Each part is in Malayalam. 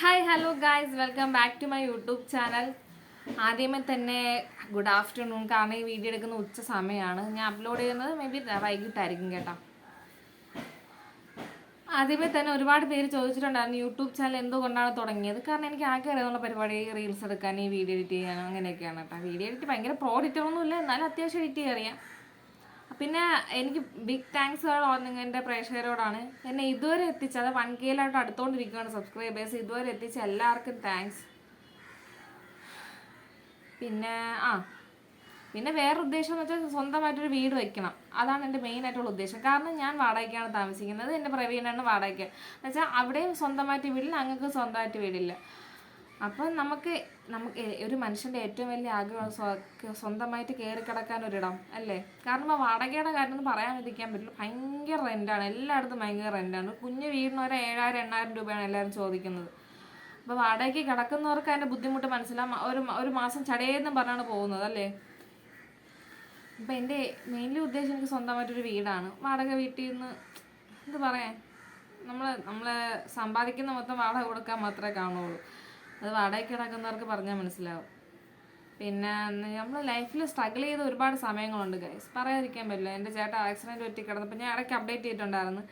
Hi hello guys welcome back to my YouTube channel ആദ്യമേ തന്നെ ഗുഡ് ആഫ്റ്റർനൂൺ കാരണം ഈ വീഡിയോ എടുക്കുന്ന ഉച്ച സമയമാണ്. ഞാൻ അപ്ലോഡ് ചെയ്യുന്നത് മേ ബി വൈകിട്ടായിരിക്കും കേട്ടോ. ആദ്യമേ തന്നെ ഒരുപാട് പേര് ചോദിച്ചിട്ടുണ്ടായിരുന്നു യൂട്യൂബ് ചാനൽ എന്തുകൊണ്ടാണ് തുടങ്ങിയത്? കാരണം എനിക്ക് ആകെ അറിയാവുന്ന പരിപാടി റീൽസ് എടുക്കാൻ ഈ വീഡിയോ എഡിറ്റ് ചെയ്യാനും അങ്ങനെയൊക്കെയാണ് കേട്ടോ. വീഡിയോ എഡിറ്റ് ഭയങ്കര പ്രോ എഡിറ്ററൊന്നുമില്ല എന്നാലും അത്യാവശ്യം എഡിറ്റ് ചെയ്യാൻ അറിയാം പിന്നെ എനിക്ക് ബിഗ് താങ്ക്സ് നിങ്ങളുടെ പ്രേക്ഷകരോടാണ്. എന്നെ ഇതുവരെ എത്തിച്ച അത് വൺ കെയിലായിട്ട് അടുത്തോണ്ടിരിക്കുകയാണ് സബ്സ്ക്രൈബേഴ്സ് ഇതുവരെ എത്തിച്ച എല്ലാവർക്കും താങ്ക്സ് പിന്നെ ആ പിന്നെ വേറെ ഉദ്ദേശം എന്ന് വെച്ചാൽ സ്വന്തമായിട്ടൊരു വീട് വെക്കണം. അതാണ് എന്റെ മെയിൻ ആയിട്ടുള്ള ഉദ്ദേശം. കാരണം ഞാൻ വാടകയ്ക്കാണ് താമസിക്കുന്നത്. എന്റെ പ്രവീണാണ് വാടകയ്ക്ക്. എന്ന് വെച്ചാൽ അവിടെയും സ്വന്തമായിട്ട് വീടില്ല അങ്ങക്ക് സ്വന്തമായിട്ട് വീടില്ല. അപ്പം നമുക്ക് നമുക്ക് ഒരു മനുഷ്യന്റെ ഏറ്റവും വലിയ ആഗ്രഹം സ്വന്തമായിട്ട് കയറി കിടക്കാൻ ഒരിടം അല്ലേ? കാരണം ആ വാടകയുടെ കാര്യം പറയാതിരിക്കാൻ പറ്റില്ല. ഭയങ്കര റെന്റാണ് എല്ലായിടത്തും ഭയങ്കര റെന്റാണ് കുഞ്ഞു വീടിന് ഒരു ഏഴായിരം എണ്ണായിരം രൂപയാണ് എല്ലാവരും ചോദിക്കുന്നത്. അപ്പോൾ വാടകയ്ക്ക് കിടക്കുന്നവർക്ക് അതിന്റെ ബുദ്ധിമുട്ട് മനസ്സിലാവും. ഒരു ഒരു മാസം ചടയെന്നും പറഞ്ഞാണ് പോകുന്നത് അല്ലേ? അപ്പം എന്റെ മെയിൻലി ഉദ്ദേശം എനിക്ക് സ്വന്തമായിട്ടൊരു വീടാണ്. വാടക വീട്ടിൽ നിന്ന് എന്ത് പറയാൻ? നമ്മൾ നമ്മൾ സമ്പാദിക്കുന്ന മൊത്തം വാടക കൊടുക്കാൻ മാത്രമേ കാണുള്ളൂ. അത് വാടകയ്ക്ക് കിടക്കുന്നവർക്ക് പറഞ്ഞാൽ മനസ്സിലാവും. പിന്നെ നമ്മൾ ലൈഫിൽ സ്ട്രഗിൾ ചെയ്ത ഒരുപാട് സമയങ്ങളുണ്ട് ഗൈസ് പറയാതിരിക്കാൻ പറ്റില്ല. എന്റെ ചേട്ടൻ ആക്സിഡന്റ് പറ്റി കിടന്നപ്പോൾ ഞാൻ ഇടയ്ക്ക് അപ്ഡേറ്റ് ചെയ്തിട്ടുണ്ടായിരുന്നു.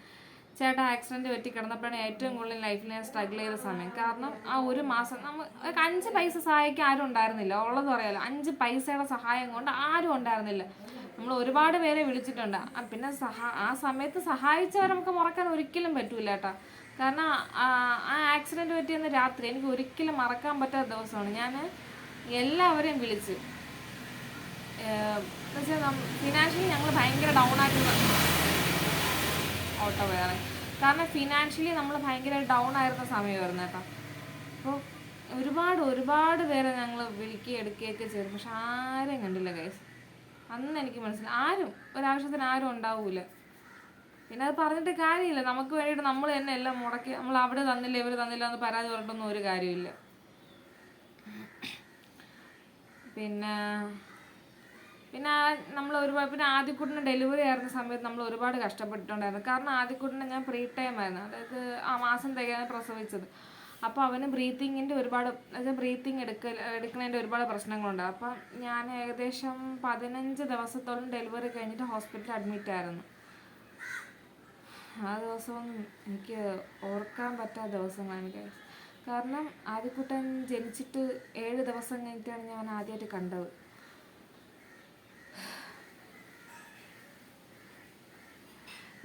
ചേട്ടൻ ആക്സിഡന്റ് പറ്റി കിടന്നപ്പോഴാണ് ഏറ്റവും കൂടുതൽ ലൈഫിൽ ഞാൻ സ്ട്രഗിൾ ചെയ്ത സമയം. കാരണം ആ ഒരു മാസം നമ്മൾ അഞ്ച് പൈസ സഹായിക്കാൻ ആരും ഉണ്ടായിരുന്നില്ല. ഉള്ളത് പറയാലോ അഞ്ച് പൈസയുടെ സഹായം കൊണ്ട് ആരും ഉണ്ടായിരുന്നില്ല. നമ്മൾ ഒരുപാട് പേരെ വിളിച്ചിട്ടുണ്ട്. പിന്നെ സഹാ ആ സമയത്ത് സഹായിച്ചവരെ നമുക്ക് മുറക്കാൻ ഒരിക്കലും പറ്റൂല കേട്ടോ. കാരണം ആ ആക്സിഡന്റ് പറ്റിയെന്ന് രാത്രി എനിക്ക് ഒരിക്കലും മറക്കാൻ പറ്റാത്ത ദിവസമാണ്. ഞാൻ എല്ലാവരെയും വിളിച്ച്. എന്നുവെച്ചാൽ ഫിനാൻഷ്യലി ഞങ്ങൾ ഭയങ്കര ഡൗൺ ആയിരുന്നു ഓട്ടോ വേറെ. കാരണം ഫിനാൻഷ്യലി നമ്മൾ ഭയങ്കര ഡൗൺ ആയിരുന്ന സമയമായിരുന്നു കേട്ടോ. അപ്പോൾ ഒരുപാട് ഒരുപാട് പേരെ ഞങ്ങൾ വിളിക്കുകയും എടുക്കുകയൊക്കെ ചെയ്തു. പക്ഷെ ആരെയും കണ്ടില്ല കേസ് അന്ന് എനിക്ക് മനസ്സിലായി. ആരും ഒരാവശ്യത്തിന് ആരും ഉണ്ടാവൂല. പിന്നെ അത് പറഞ്ഞിട്ട് കാര്യമില്ല. നമുക്ക് വേണ്ടിയിട്ട് നമ്മൾ തന്നെ എല്ലാം മുടക്കി നമ്മൾ അവിടെ തന്നില്ല ഇവർ തന്നില്ല എന്ന് പരാതി പറഞ്ഞിട്ടൊന്നും ഒരു കാര്യമില്ല പിന്നെ പിന്നെ നമ്മൾ ഒരുപാട് പിന്നെ ആദ്യക്കുട്ടിന് ഡെലിവറി ആയിരുന്ന സമയത്ത് നമ്മൾ ഒരുപാട് കഷ്ടപ്പെട്ടിട്ടുണ്ടായിരുന്നു. കാരണം ആദ്യക്കുട്ടിനെ ഞാൻ പ്രീ ടൈം ആയിരുന്നു. അതായത് ആ മാസം തികയാണ് പ്രസവിച്ചത്. അപ്പോൾ അവന് ബ്രീത്തിങ്ങിന്റെ ഒരുപാട് ബ്രീത്തിങ് എടുക്കൽ എടുക്കുന്നതിന്റെ ഒരുപാട് പ്രശ്നങ്ങളുണ്ട്. അപ്പം ഞാൻ ഏകദേശം പതിനഞ്ച് ദിവസത്തോളം ഡെലിവറി കഴിഞ്ഞിട്ട് ഹോസ്പിറ്റലിൽ അഡ്മിറ്റ് ആയിരുന്നു. ആ ദിവസവും എനിക്ക് ഓർക്കാൻ പറ്റാത്ത ദിവസങ്ങളാണ് ഗൈസ് കാരണം ആദ്യക്കുട്ടൻ ജനിച്ചിട്ട് ഏഴ് ദിവസം കഴിഞ്ഞിട്ടാണ് ഞാൻ ആദ്യമായിട്ട് കണ്ടത്.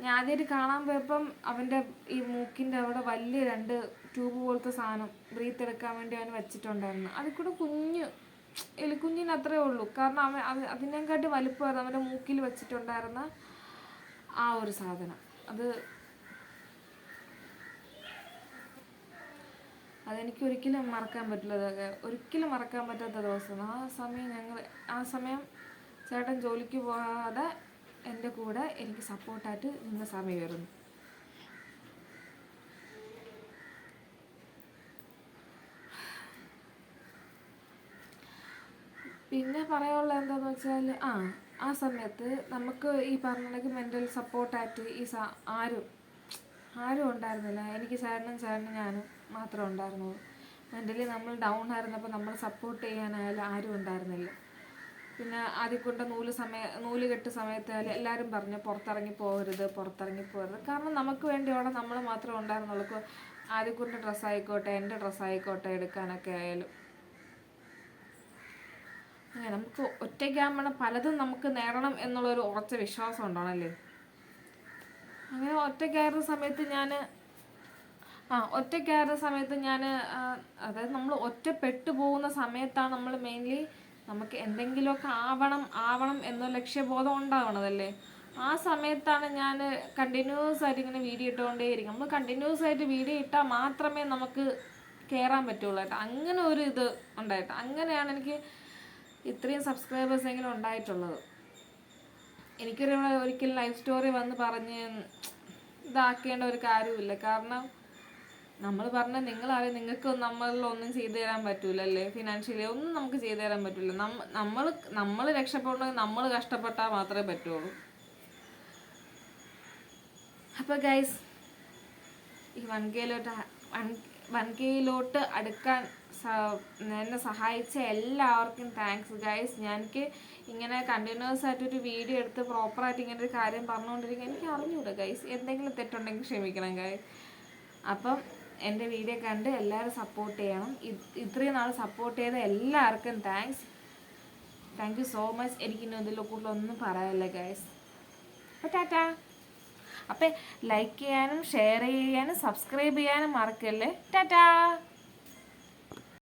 ഞാൻ ആദ്യമായിട്ട് കാണാൻ പോയപ്പം അവന്റെ ഈ മൂക്കിന്റെ അവിടെ വലിയ രണ്ട് ട്യൂബ് പോലത്തെ സാധനം ബ്രീത്ത് എടുക്കാൻ വേണ്ടി അവൻ വെച്ചിട്ടുണ്ടായിരുന്നു. അതിൽ കൂടെ കുഞ്ഞ് എലിക്കുഞ്ഞിന് അത്രേ ഉള്ളൂ. കാരണം അവൻ അത് അതിനെക്കാട്ടി വലുപ്പമായിരുന്നു. അവന്റെ മൂക്കിൽ വെച്ചിട്ടുണ്ടായിരുന്ന ആ ഒരു സാധനം. അത് അതെനിക്ക് ഒരിക്കലും മറക്കാൻ പറ്റില്ല ഒരിക്കലും മറക്കാൻ പറ്റാത്ത ദിവസം ആ സമയം ഞങ്ങൾ ആ സമയം ചേട്ടൻ ജോലിക്ക് പോകാതെ എന്റെ കൂടെ എനിക്ക് സപ്പോർട്ടായിട്ട് നിന്ന സമയമായിരുന്നു. പിന്നെ പറയാനുള്ള എന്താന്ന് വെച്ചാൽ ആ ആ സമയത്ത് നമുക്ക് ഈ പറഞ്ഞ മെന്റൽ സപ്പോർട്ടായിട്ട് ഈ സ ആരും ആരും ഉണ്ടായിരുന്നില്ല. എനിക്ക് ചേട്ടനും ചേട്ടനും ഞാനും മാത്രമേ ഉണ്ടായിരുന്നുള്ളൂ. മെന്റലി നമ്മൾ ഡൗൺ ആയിരുന്നപ്പോൾ നമ്മൾ സപ്പോർട്ട് ചെയ്യാനായാലും ആരും ഉണ്ടായിരുന്നില്ല. പിന്നെ ആദ്യം കൊണ്ട് നൂൽ സമയ നൂൽ കെട്ട് സമയത്തായാലും എല്ലാവരും പറഞ്ഞു പുറത്തിറങ്ങി പോകരുത് പുറത്തിറങ്ങി പോകരുത്. കാരണം നമുക്ക് വേണ്ടിയോടെ നമ്മൾ മാത്രമേ ഉണ്ടായിരുന്നുള്ളൂ. ആദ്യം കൊണ്ട് ഡ്രസ്സായിക്കോട്ടെ എന്റെ ഡ്രസ്സായിക്കോട്ടെ എടുക്കാനൊക്കെ ആയാലും. അങ്ങനെ നമുക്ക് ഒറ്റയ്ക്കാകുമ്പോൾ പലതും നമുക്ക് നേടണം എന്നുള്ളൊരു ഉറച്ച വിശ്വാസം ഉണ്ടാണല്ലേ അങ്ങനെ ഒറ്റയ്ക്കായിരുന്ന സമയത്ത് ഞാൻ ആ ഒറ്റയ്ക്കായിരുന്ന സമയത്ത് ഞാൻ അതായത് നമ്മൾ ഒറ്റപ്പെട്ടു പോകുന്ന സമയത്താണ് നമ്മൾ മെയിൻലി നമുക്ക് എന്തെങ്കിലുമൊക്കെ ആവണം ആവണം എന്ന ലക്ഷ്യബോധം ഉണ്ടാവണതല്ലേ? ആ സമയത്താണ് ഞാൻ കണ്ടിന്യൂസ് ആയിട്ട് ഇങ്ങനെ വീഡിയോ ഇട്ടുകൊണ്ടേയിരിക്കും. നമ്മൾ കണ്ടിന്യൂസ് ആയിട്ട് വീഡിയോ ഇട്ടാൽ മാത്രമേ നമുക്ക് കയറാൻ പറ്റുള്ളൂ കേട്ടോ. അങ്ങനെ ഒരു ഇത് ഉണ്ടായിട്ട്. അങ്ങനെയാണ് എനിക്ക് ഇത്രയും സബ്സ്ക്രൈബേഴ്സ് എങ്കിലും ഉണ്ടായിട്ടുള്ളത്. എനിക്കൊരു ഒരിക്കലും ലൈഫ് സ്റ്റോറി വന്ന് പറഞ്ഞ് ഇതാക്കേണ്ട ഒരു കാര്യമില്ല കാരണം നമ്മൾ പറഞ്ഞാൽ നിങ്ങളറിയാം നിങ്ങൾക്ക് നമ്മളിലൊന്നും ചെയ്തു തരാൻ പറ്റൂലല്ലേ? ഫിനാൻഷ്യലി ഒന്നും നമുക്ക് ചെയ്തു തരാൻ പറ്റൂല. നമ്മൾ നമ്മൾ രക്ഷപ്പെടണമെങ്കിൽ നമ്മൾ കഷ്ടപ്പെട്ടാൽ മാത്രമേ പറ്റുള്ളൂ. അപ്പോൾ ഗൈസ് ഈ വൺ കെയിലോട്ട് വൺ വൺ കെയിലോട്ട് അടുക്കാൻ എന്നെ സഹായിച്ച എല്ലാവർക്കും താങ്ക്സ് ഗൈസ് ഞാനെനിക്ക് ഇങ്ങനെ കണ്ടിന്യൂസ് ആയിട്ടൊരു വീഡിയോ എടുത്ത് പ്രോപ്പറായിട്ട് ഇങ്ങനെ ഒരു കാര്യം പറഞ്ഞുകൊണ്ടിരിക്കുക എനിക്ക് അറിഞ്ഞൂടാ ഗൈസ് എന്തെങ്കിലും തെറ്റുണ്ടെങ്കിൽ ക്ഷമിക്കണം ഗൈസ് അപ്പം എന്റെ വീഡിയോ കണ്ട് എല്ലാവരും സപ്പോർട്ട് ചെയ്യണം. ഇത് ഇത്രയും നാൾ സപ്പോർട്ട് ചെയ്ത എല്ലാവർക്കും thanks thank you so much എനിക്ക് ഇനി ഇതിൽ കൂടുതലൊന്നും പറയാനില്ല ഗൈസ് അപ്പോൾ ടാറ്റാ. അപ്പം ലൈക്ക് ചെയ്യാനും ഷെയർ ചെയ്യാനും സബ്സ്ക്രൈബ് ചെയ്യാനും മറക്കല്ലേ? ടാറ്റാ.